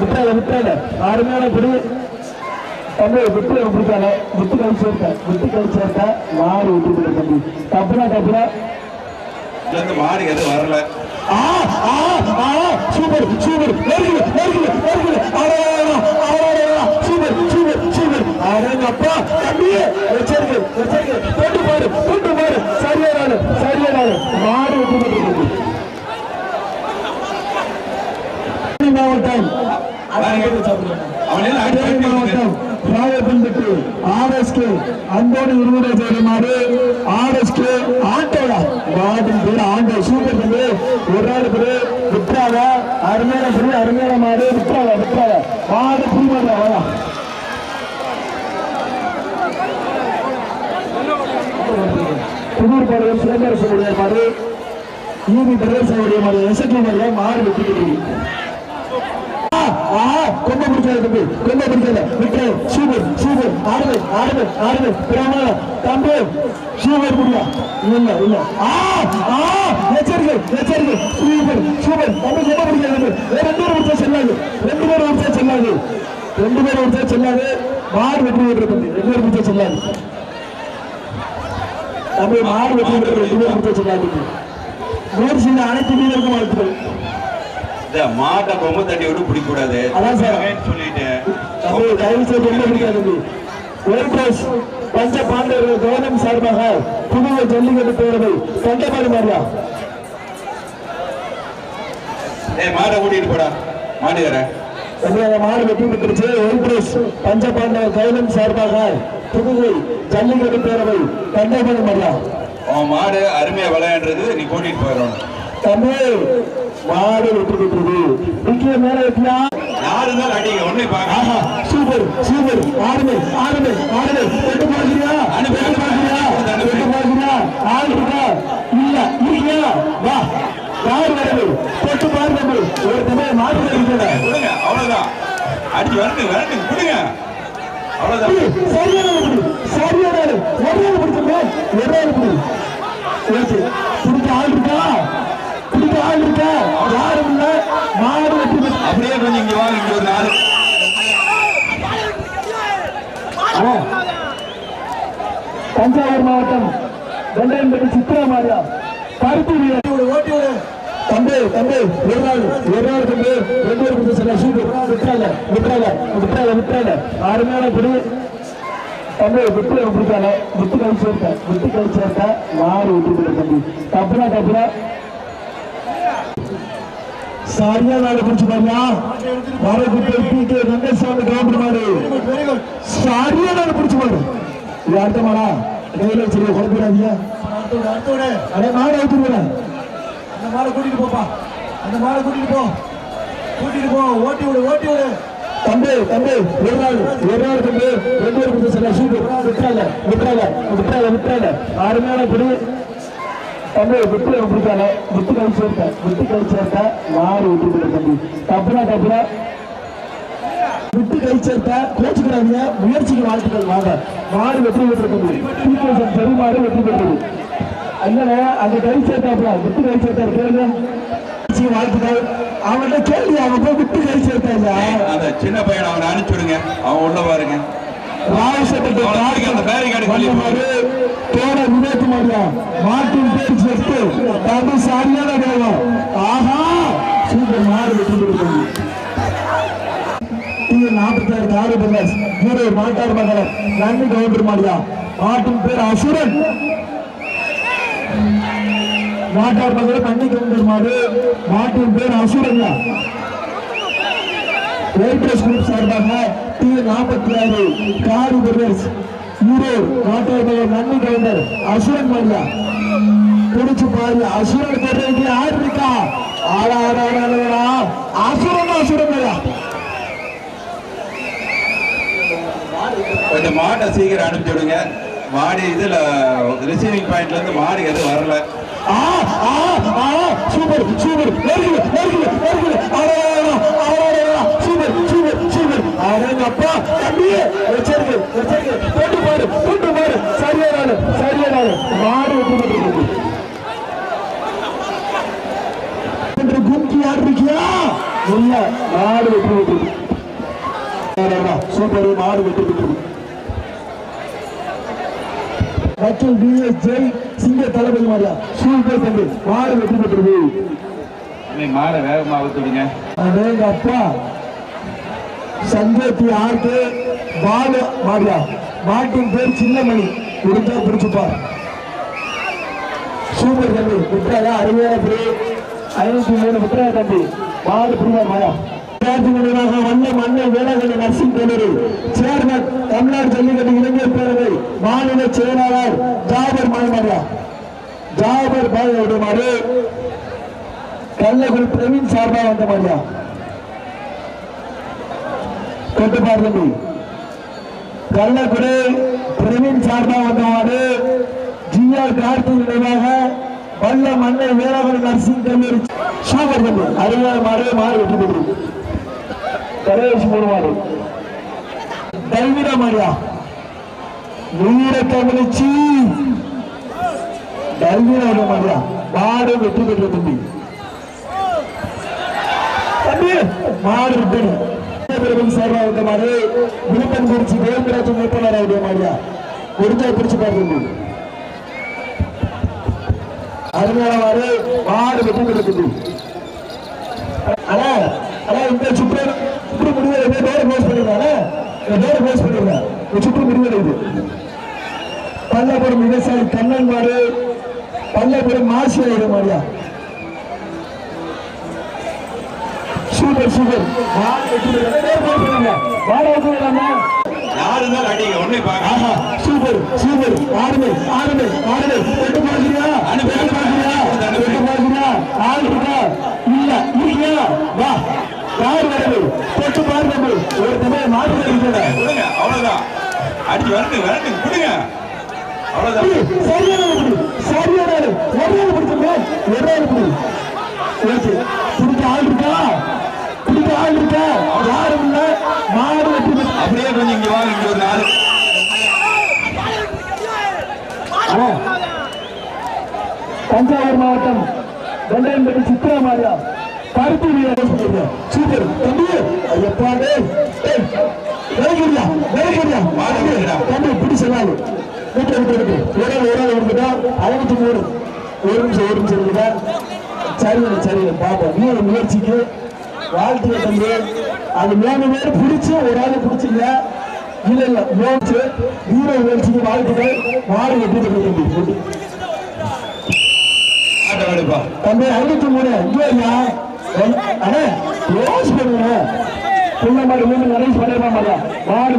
விட்டாத விட்டாத அருமையான படி தம்பி விட்டு பிடிக்காத. விட்டு கை சேர்த்த விட்டு கை சேர்த்த மாடு விட்டு தம்பி. தப்புனா தப்புனா? மாடு எதுவும் வரல. ஆ ஆ ஆ. Super super. நெருங்குது நெருங்குது ஆடா ஆடா சூப்பர் சூப்பர் சூப்பர் அடங்கப்பா தம்பி வச்சிருக்கு வச்சிருக்கு போட்டு பாரு போட்டு பாரு சரியான ஆளு சரியான ஆளு மாடு விட்டு போட்டு மாவட்டம் அவனே தேனி மாவட்டம் ராயப்பன்பட்டி ஆர்எஸ்கே அன்போடு இருமுறை செய்யுமாறு ஆர்எஸ்கே ஆட்டோடா மாட்டின் பேர் ஆண்டோ சூப்பர் தம்பி ஒரு நாள் பேரு அருமையான பேரு அருமையான மாடு விட்டாத விட்டாத மாடு புரியுமா வாடா புதூர் பாளையம் சிலம்பரசனுடைய மாடு ஈவி பிரதேசனுடைய மாடு எசட்டி மாடு மாடு கொம்ப பிடிச்சாரு தம்பி கொம்ப பிடிக்காத விட்டு சூப்பர் சூப்பர் ஆடுது ஆடுது ஆடுது பிராமண தம்பி சூப்பர் குடியா. இல்ல இல்ல. ஆ ஆ எச்சரிக்கை எச்சரிக்கை. சூப்பர் சூப்பர் தம்பி கொம்ப பிடிக்காத தம்பி. ரெண்டு பேரும் விட்டா செல்லாது ரெண்டு பேரும் விட்டா செல்லாது ரெண்டு பேரும் விட்டா செல்லாது மாடு வெற்றி பெற்ற தம்பி. ரெண்டு பேரும் விட்டா செல்லாது தம்பி மாடு வெற்றி பெற்ற ரெண்டு பேரும் விட்டா செல்லாது முயற்சி செய்த அனைத்து வீரருக்கும் வாழ்த்துக்கள். இந்த மாட்டை கொம்பு தட்டி விட்டு பிடிக்க கூடாது அதான் சார். சொல்லிட்டேன் தம்பி தயவு செய்து என்ன பிடிக்காது தம்பி. ஒயிட் பஞ்ச பாண்டவர்கள் கவனம் சார்பாக புதுவை ஜல்லிக்கட்டு பேரவை கண்டபாடி மாறியா ஏய் மாடை கூட்டிட்டு போடா. தம்பி அந்த மாடு வெற்றி பெற்றுச்சு பஞ்ச பாண்டவர் கவனம் சார்பாக புதுவை ஜல்லிக்கட்டு பேரவை கண்டபாடி மாறியா உன் மாடு அருமையா விளையாடுறது நீ கூட்டிட்டு போயிடணும். தம்பி மாடு வெற்றி பெற்றது முக்கிய மேல வெற்றியா யாரு இருந்தாலும் அடிங்க? ஒண்ணு சூப்பர் சூப்பர். ஆடுமே ஆடுமே ஆடுமே. வெட்டு பார்க்கிறியா வெட்டு பார்க்கிறியா வெட்டு பார்க்கிறியா ஆள் இருக்கா? இல்ல இருக்கியா? வா. யார் வரது தொட்டு பாரு ஒரு தமிழ் மாடு கொடுங்க அவ்வளவுதான். அடிச்சு வரட்டு வரட்டு கொடுங்க. அவ்வளவுதான். சரியான சரியான. ஒரு ஆள் பிடிச்சிருக்கா ஒரு பிடி ஓகே. ஆள் இருக்கா யாரும் இல்ல. மாடு வெட்டி பெற்று- அப்படியே கொஞ்சம் இங்க வாங்க இங்க ஒரு நாலு ஆ. தஞ்சாவூர் மாவட்டம் வெள்ளையன்பட்டி சித்ரா மாரியா கருத்து வீரர் ஓட்டி. விடு தம்பி தம்பி ஒரு நாள் ஒரு நாள் தம்பி. ரெண்டு பேரும் கொடுத்து சொல்ல சூப்பர் விட்டுறாங்க விட்டுறாங்க விட்டுறாங்க விட்டுறாங்க அருமையான பிடி தம்பி விட்டு பிடிக்காத விட்டு கை சேர்த்த விட்டு கை சேர்த்த. மாறு விட்டு தம்பி? தப்புனா தப்புனா சரியா நாடு பிடிச்சு பாருயா. வரகுட்டை பீட்டு ரங்கசாமி கவுண்டர் மாடு சரியா நாடு பிடிச்சு பாரு. இது அடுத்த மாடா. கையில வச்சிருக்க குழப்பிடாதீங்க. அடே மாடு அவுத்துருவேன் அந்த மாடை கூட்டிட்டு போப்பா. அந்த மாடை கூட்டிட்டு போ. கூட்டிட்டு போ. ஓட்டி விடு ஓட்டி விடு. தம்பி தம்பி ஒரு நாள் ஒரு நாள் தம்பி. ரெண்டு பேரும் கொடுத்து சொல்ல சூப்பர் விட்டுறாங்க விட்டுறாங்க விட்டுறாங்க விட்டுறாங்க அருமையான பிடி தம்பி விட்டு பிடிக்காத விட்டு கழிச்சு சேர்த்த விட்டு கழிச்சு சேர்த்த மாறி விட்டு தம்பி. தப்புனா தப்புனா விட்டு கை சேர்த்த கோச்சுக்கிறாங்க முயற்சிக்கு வாழ்த்துக்கள். வாங்க. மாறி வெற்றி பெற்றது தம்பி. பெருமாடு வெற்றி பெற்றது. இல்லைண்ணே அந்த கை சேர்த்தாப்ல விட்டு கை சேர்த்தாரு. கேளுங்க. வாழ்த்துக்கள். அவன்கிட்ட கேள்வி அவன் போய் விட்டு கை சேர்த்தாங்க அந்த சின்ன பையனை அவனை அனுப்பிச்சுடுங்க அவன் உள்ள பாருங்க. வந்தமாறு தோட விவேக் மாரியா மாட்டின் பேர் செட்டு தம்பி சரியான வேகம் ஆஹா! சூப்பர் மாடு வெற்றி பெறுகிறது நாற்பத்தி ஆறு காரு பல்லஸ் ஹீரோ மாட்டார் கவுண்டர் மாடியா மாட்டின் பேர் அசுரன். மாட்டார் மகன் நன்றி கவுண்டர் மாடு மாட்டின் பேர் அசுரன்யா. வெயிட்ரஸ் குரூப் சார்பாக நாற்பத்தி ஆறு காரு பிரதர்ஸ் ஈரோடு நாட்டார் நன்மை கவுண்டர் அசுரன் மரியா பிடிச்சு பாரு அசுரன் போடுறதுக்கு யார் இருக்கா? ஆடா ஆடா ஆடா, அசுரன் அசுரன் மரியா கொஞ்சம் மாட்டை சீக்கிரம் அனுப்பிச்சு விடுங்க. மாடு இதுல ரிசீவிங் பாயிண்ட்ல இருந்து மாடு எதுவும் வரல. ஆ ஆ ஆ சூப்பர் சூப்பர். நெருங்குது நெருங்குது நெருங்குது ஆடா ஆடா சூப்பர் சூப்பர் சூப்பர் அடங்கப்பா தம்பி வச்சிருக்கு வச்சிருக்கு. போட்டு பாரு போட்டு பாரு சரியான ஆளு சரியான ஆளு மாடு வெற்றி பெற்றிருக்கு? என்று கும்கி யார் இருக்கியா இல்ல மாடு வெற்றி பெற்றது சூப்பர் மாடு வெற்றி பெற்றது மற்றும் பிஎஸ் ஜெய் சிங்க தளபதி சூப்பர் தம்பி. மாடு வெற்றி தம்பி, மாடை வேகமா அவுத்து விடுங்க அடேங்க அப்பா சஞ்சய் பி ஆர்கே பாலு மாரியா மாட்டின் பேர் சின்னமணி. கொடுத்தா பிடிச்சுப்பார் சூப்பர் தம்பி. விட்டுறாங்க அருமையான பிரி ஐநூத்தி மூணு விட்டுறா தம்பி. மாடு பிரிவா மாயா. விளையாட்டு வீரராக வேளாங்கண்ணி நர்சிங் கல்லூரி. சேர்மன் தமிழ்நாடு ஜல்லிக்கட்டு இளைஞர் பேரவை மாநில செயலாளர் ஜாபர் மாயா ஜாபர் பாய் மாடு கள்ளக்குடி பிரவீன் சார்பா வந்த மாதிரியா கொண்டு பாரு கள்ளக்குடி பிரவீன் சார்பாக வந்தவாறு ஜிஆர் கார்த்திக் நினைவாக வல்ல மண்ணை வேளாண் நர்சிங் கல்லூரி சூப்பர் தம்பி அருமையான மாடு மாடு வெற்றி பெற்று கடைசி மூணு மாடு தைவிட மாடியா வீர கவனிச்சு. தைவிட மாடியா மாடு வெற்றி பெற்ற தம்பி. தம்பி மாடு ரிட்டர்ன் பிரபலம் சார்பா வந்த மாதிரி விழுப்புரம் குறிச்சி தேவராஜ் வேட்பாளராக மாதிரியா முடிஞ்சா பிடிச்சு பாருங்க அருமையானவாறு மாடு வெற்றி பெற்றது அண்ணா அண்ணா இந்த சுற்று சுற்று முடிவு இந்த பேர் க்ளோஸ் பண்ணிடுறாங்க இந்த பேர் க்ளோஸ் பண்ணிடுங்க இந்த சுற்று முடிவு இது பல்லபுரம் விவசாயி கண்ணன் மாடு பல்லபுரம் மாசி ஆயிரம் மாதிரியா சூப்பர் சூப்பர் மாடு வெற்றி பெற்றது. டோர் க்ளோஸ் பண்ணுங்க மாடு வெற்றி பெற்றாங்க யாரு இருந்தாலும் அடிங்க. ஒண்ணே பாக்க ஆஹா சூப்பர் சூப்பர் ஆடுமே ஆடுமே ஆடுமே வெட்டு பாக்குறியா? வெட்டு பாக்குறியா? வெட்டு பாக்குறியா? இருக்கா? இல்ல இல்லையா? வா. யார் வருது தொட்டு பாருங்க ஒரு தம்பி மாட்டு இருக்கிற அவ்வளவுதான். அடிச்சு வரட்டு வரட்டு கொடுங்க அவ்வளவுதான். சரியான சரியான. ஒரு ஆள் பிடிச்சிருங்க ஒரு பிடி ஓகே. ஆள் இருக்கா? பிடிக்க ஆள் இருக்கா யாரும் இல்ல. மாடு வெட்டி பெற்று- அப்படியே கொஞ்சம் இங்க வாங்க இங்க ஒரு நாலு தஞ்சாவூர் மாவட்டம் வெள்ளையன்பட்டி சித்ரா மாரியா. கருத்து வீரர் சூப்பர் தம்பி டேய் வேலைக்கிறியா வேலைக்கிறியா தம்பி சொல்லாது விட்டு விட்டு விட்டு. ஒரு ஒரு இருக்குதா ஐநூத்தி மூணு. ஒரு நிமிஷம் ஒரு நிமிஷம் இருக்குதா சரிங்க சரிங்க. பாப்போம். நீ ஒரு முயற்சிக்கு. வாழ்த்துக்க தம்பி. அது மூணு பேர் பிடிச்சு ஒரு ஆள் பிடிச்சிங்க. இல்ல இல்ல முயற்சி வீர முயற்சிக்கு வாழ்த்துக்கள். மாடு வெட்டி தம்பி தம்பி தம்பி ஐநூத்தி மூணு. இல்லையா அண்ணே யோசி பண்ணுங்க. புள்ள மாடு மூணு அரேஞ்ச் பண்ணிருப்பாங்க மாடு